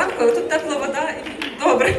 зранку, тут тепла вода і добре.